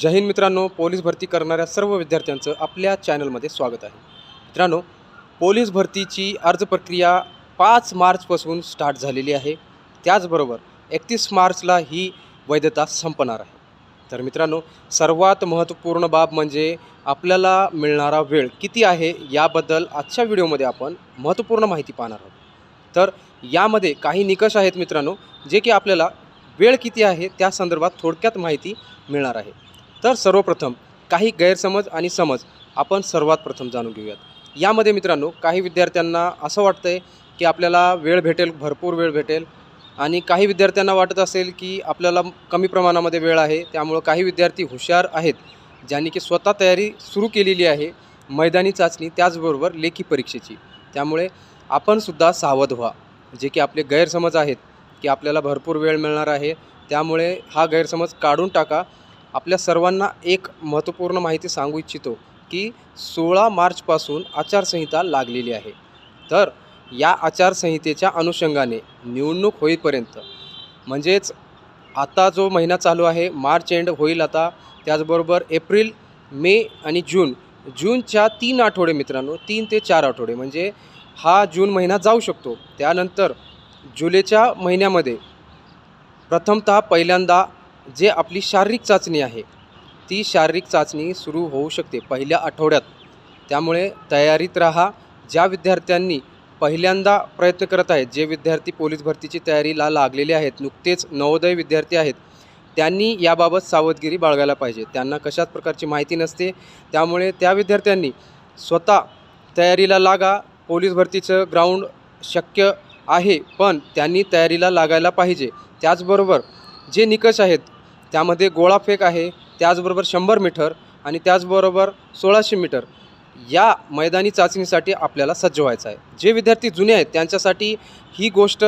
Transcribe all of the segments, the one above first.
जय हिंद मित्रांनो पोलीस भरती करणाऱ्या सर्व विद्यार्थ्यांचं आपल्या चॅनलमध्ये स्वागत आहे. मित्रांनो पोलीस भरतीची अर्ज प्रक्रिया पाच मार्चपासून स्टार्ट झालेली आहे. त्याचबरोबर एकतीस मार्चला ही वैधता संपणार आहे. तर मित्रांनो सर्वात महत्त्वपूर्ण बाब म्हणजे आपल्याला मिळणारा वेळ किती आहे याबद्दल आजच्या व्हिडिओमध्ये आपण महत्त्वपूर्ण माहिती पाहणार आहोत. तर यामध्ये काही निकष आहेत मित्रांनो जे की आपल्याला वेळ किती आहे त्या संदर्भात थोडक्यात माहिती मिळणार आहे. तर सर्वप्रथम काही गैरसमज आणि समज आपण सर्वात प्रथम जाणून घेऊयात. यामध्ये मित्रांनो काही विद्यार्थ्यांना असं वाटतं आहे की आपल्याला वेळ भेटेल भरपूर वेळ भेटेल आणि काही विद्यार्थ्यांना वाटत असेल की आपल्याला कमी प्रमाणामध्ये वेळ आहे. त्यामुळं काही विद्यार्थी हुशार आहेत ज्यांनी की स्वतः तयारी सुरू केलेली आहे मैदानी चाचणी त्याचबरोबर लेखी परीक्षेची. त्यामुळे आपणसुद्धा सावध व्हा. जे की आपले गैरसमज आहेत की आपल्याला भरपूर वेळ मिळणार आहे त्यामुळे हा गैरसमज काढून टाका. आपल्या सर्वांना एक महत्त्वपूर्ण माहिती सांगू इच्छितो की सोळा मार्चपासून आचारसंहिता लागलेली आहे. तर या आचारसंहितेच्या अनुषंगाने निवडणूक होईपर्यंत म्हणजेच आता जो महिना चालू आहे मार्च एंड होईल आता त्याचबरोबर एप्रिल मे आणि जून जूनच्या तीन आठवडे मित्रांनो तीन ते चार आठवडे म्हणजे हा जून महिना जाऊ शकतो. त्यानंतर जुलैच्या महिन्यामध्ये प्रथमतः पहिल्यांदा जे आपली शारीरिक चाचणी आहे ती शारीरिक चाचणी सुरू होऊ शकते पहिल्या आठवड्यात. त्यामुळे तयारीत राहा. ज्या विद्यार्थ्यांनी पहिल्यांदा प्रयत्न करत आहेत जे विद्यार्थी पोलीस भरतीची तयारीला लागलेले आहेत नुकतेच नवोदय विद्यार्थी आहेत त्यांनी याबाबत सावधगिरी बाळगायला पाहिजे. त्यांना कशाच प्रकारची माहिती नसते. त्यामुळे त्या विद्यार्थ्यांनी स्वतः तयारीला लागा. पोलीस भरतीचं ग्राउंड शक्य आहे पण त्यांनी तयारीला लागायला पाहिजे. त्याचबरोबर जे निकष आहेत त्यामध्ये गोळाफेक आहे त्याचबरोबर शंभर मीटर आणि त्याचबरोबर सोळाशे मीटर. या मैदानी चाचणीसाठी आपल्याला सज्ज व्हायचं आहे. जे विद्यार्थी जुने आहेत त्यांच्यासाठी ही गोष्ट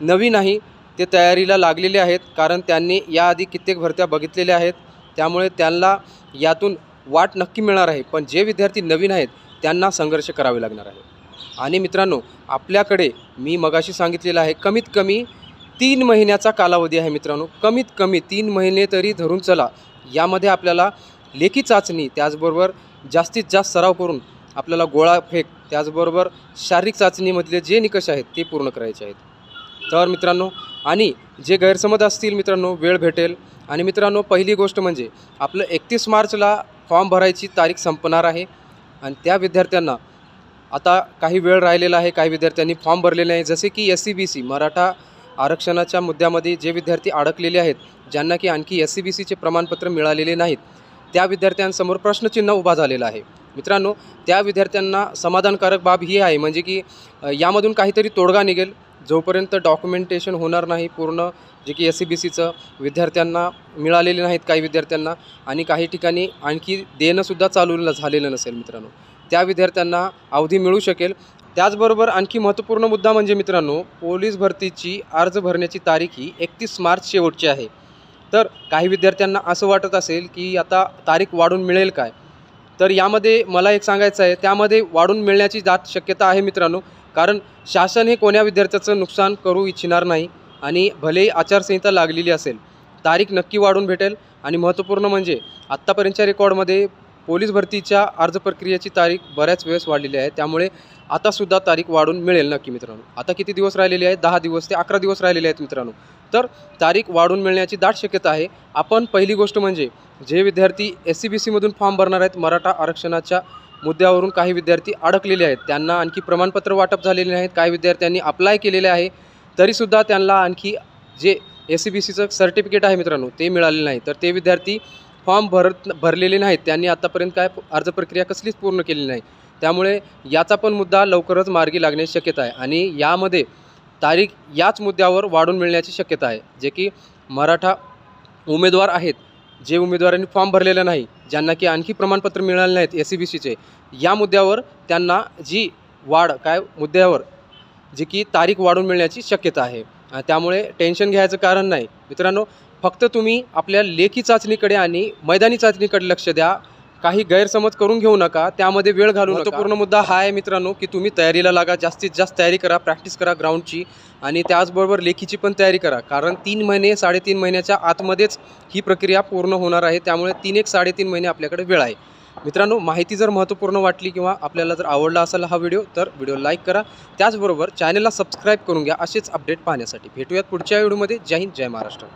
नवी नाही. ते तयारीला लागलेले आहेत कारण त्यांनी याआधी कित्येक भरत्या बघितलेल्या आहेत. त्यामुळे त्यांना यातून वाट नक्की मिळणार आहे. पण जे विद्यार्थी नवीन आहेत त्यांना संघर्ष करावे लागणार आहे. आणि मित्रांनो आपल्याकडे मी मगाशी सांगितलेलं आहे कमीत कमी तीन महिन्याचा कालावधी आहे मित्रांनो. कमीत कमी तीन महिने तरी धरून चला. यामध्ये आपल्याला लेखी चाचणी त्याचबरोबर जास्तीत जास्त सराव करून आपल्याला गोळा फेक त्याचबरोबर शारीरिक चाचणीमधले जे निकष आहेत ते पूर्ण करायचे आहेत. तर मित्रांनो आणि जे गैरसमज असतील मित्रांनो वेळ भेटेल. आणि मित्रांनो पहिली गोष्ट म्हणजे आपलं एकतीस मार्चला फॉर्म भरायची तारीख संपणार आहे. आणि त्या विद्यार्थ्यांना आता काही वेळ राहिलेला आहे काही विद्यार्थ्यांनी फॉर्म भरलेले आहे. जसे की S C B C Maratha आरक्षणाच्या मुद्द्यामध्ये जे विद्यार्थी अडकलेले आहेत ज्यांना की आणखी एस सी बी सीचे प्रमाणपत्र मिळालेले नाहीत त्या विद्यार्थ्यांसमोर प्रश्नचिन्ह उभा झालेला आहे. मित्रांनो त्या विद्यार्थ्यांना समाधानकारक बाब ही आहे म्हणजे की यामधून काहीतरी तोडगा निघेल. जोपर्यंत डॉक्युमेंटेशन होणार नाही पूर्ण जे की एस सी बी सीचं विद्यार्थ्यांना मिळालेले नाहीत काही विद्यार्थ्यांना आणि काही ठिकाणी आणखी देणंसुद्धा चालू न- झालेलं नसेल मित्रांनो त्या विद्यार्थ्यांना अवधी मिळू शकेल. त्याचबरोबर आणखी महत्त्वपूर्ण मुद्दा म्हणजे मित्रांनो पोलीस भरतीची अर्ज भरण्याची तारीख ही एकतीस मार्च शेवटची आहे. तर काही विद्यार्थ्यांना असं वाटत असेल की आता तारीख वाढून मिळेल काय? तर यामध्ये मला एक सांगायचं आहे त्यामध्ये वाढून मिळण्याची जात शक्यता आहे मित्रांनो कारण शासन हे कोण्या विद्यार्थ्याचं नुकसान करू इच्छिणार नाही आणि भलेही आचारसंहिता लागलेली असेल तारीख नक्की वाढून भेटेल. आणि महत्त्वपूर्ण म्हणजे आत्तापर्यंतच्या रेकॉर्डमध्ये पोलीस भरतीच्या अर्ज प्रक्रियेची तारीख बऱ्याच वेळेस वाढलेली आहे. त्यामुळे आतासुद्धा तारीख वाढून मिळेल नक्की मित्रांनो. आता किती दिवस राहिलेले आहेत? दहा दिवस ते अकरा दिवस राहिलेले आहेत मित्रांनो. तर तारीख वाढून मिळण्याची दाट शक्यता आहे. आपण पहिली गोष्ट म्हणजे जे विद्यार्थी एस सी बी सीमधून फॉर्म भरणार आहेत मराठा आरक्षणाच्या मुद्द्यावरून काही विद्यार्थी अडकलेले आहेत. त्यांना आणखी प्रमाणपत्र वाटप झालेले नाहीत. काही विद्यार्थ्यांनी अप्लाय केलेले आहे. तरीसुद्धा त्यांना आणखी जे एस सी बी सीचं सर्टिफिकेट आहे मित्रांनो ते मिळालेलं नाही. तर ते विद्यार्थी फॉर्म भरत भरलेले नाहीत. त्यांनी आत्तापर्यंत काय अर्ज प्रक्रिया कसलीच पूर्ण केलेली नाही. त्यामुळे याचा पण मुद्दा लवकरच मार्गी लागण्याची शक्यता आहे आणि यामध्ये तारीख याच मुद्द्यावर वाढून मिळण्याची शक्यता आहे. जे की मराठा उमेदवार आहेत जे उमेदवारांनी फॉर्म भरलेला नाही ज्यांना की आणखी प्रमाणपत्र मिळाले नाहीत एस सी बी सीचे या मुद्द्यावर त्यांना जी वाढ काय मुद्द्यावर जी की तारीख वाढून मिळण्याची शक्यता आहे. त्यामुळे टेन्शन घ्यायचं कारण नाही. मित्रांनो फक्त तुम्ही आपल्या लेखी चाचणीकडे आणि मैदानी चाचणीकडे लक्ष द्या. काही गैरसमज करून घेऊ नका. त्यामध्ये वेळ घालू नका. पूर्ण मुद्दा हा आहे मित्रांनो की तुम्ही तयारीला लागा. जास्तीत जास्त तयारी करा प्रॅक्टिस करा ग्राउंडची आणि त्याचबरोबर लेखीची पण तयारी करा. कारण तीन महिने साडेतीन महिन्याच्या आतमध्येच ही प्रक्रिया पूर्ण होणार आहे. त्यामुळे तीन एक साडेतीन महिने आपल्याकडे वेळ आहे. मित्रांनो माहिती जर महत्त्वपूर्ण वाटली किंवा आपल्याला जर आवडला असेल हा व्हिडिओ तर व्हिडिओ लाईक करा. त्याचबरोबर चॅनलला सबस्क्राईब करून घ्या. असेच अपडेट पाहण्यासाठी भेटूयात पुढच्या व्हिडिओमध्ये. जय हिंद जय महाराष्ट्र.